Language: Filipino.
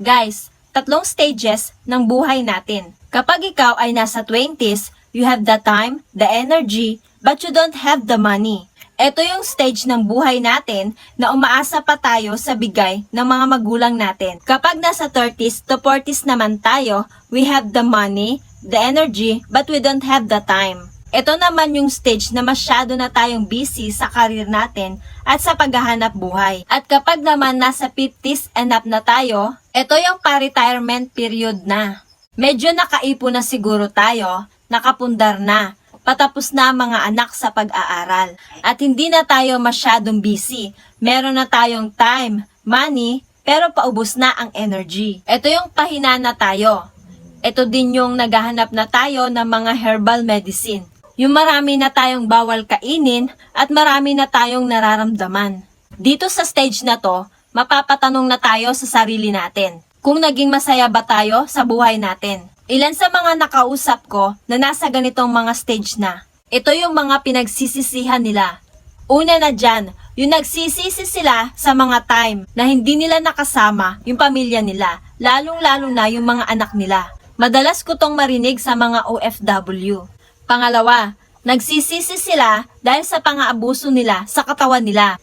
Guys, tatlong stages ng buhay natin. Kapag ikaw ay nasa 20s, you have the time, the energy, but you don't have the money. Ito yung stage ng buhay natin na umaasa pa tayo sa bigay ng mga magulang natin. Kapag nasa 30s to 40s naman tayo, we have the money, the energy, but we don't have the time. Ito naman yung stage na masyado na tayong busy sa karir natin at sa paghahanap buhay. At kapag naman nasa 50s and up na tayo, ito yung pa-retirement period na. Medyo nakaipon na siguro tayo, nakapundar na, patapos na mga anak sa pag-aaral. At hindi na tayo masyadong busy. Meron na tayong time, money, pero paubos na ang energy. Ito yung pahina na tayo. Ito din yung naghahanap na tayo ng mga herbal medicine. Yung marami na tayong bawal kainin at marami na tayong nararamdaman. Dito sa stage na to, mapapatanong na tayo sa sarili natin. Kung naging masaya ba tayo sa buhay natin? Ilan sa mga nakausap ko na nasa ganitong mga stage na, ito yung mga pinagsisisihan nila. Una na dyan, yung nagsisisi sila sa mga time na hindi nila nakasama yung pamilya nila, lalong-lalo na yung mga anak nila. Madalas ko tong marinig sa mga OFW. Pangalawa, nagsisisi sila dahil sa pang-aabuso nila sa katawan nila.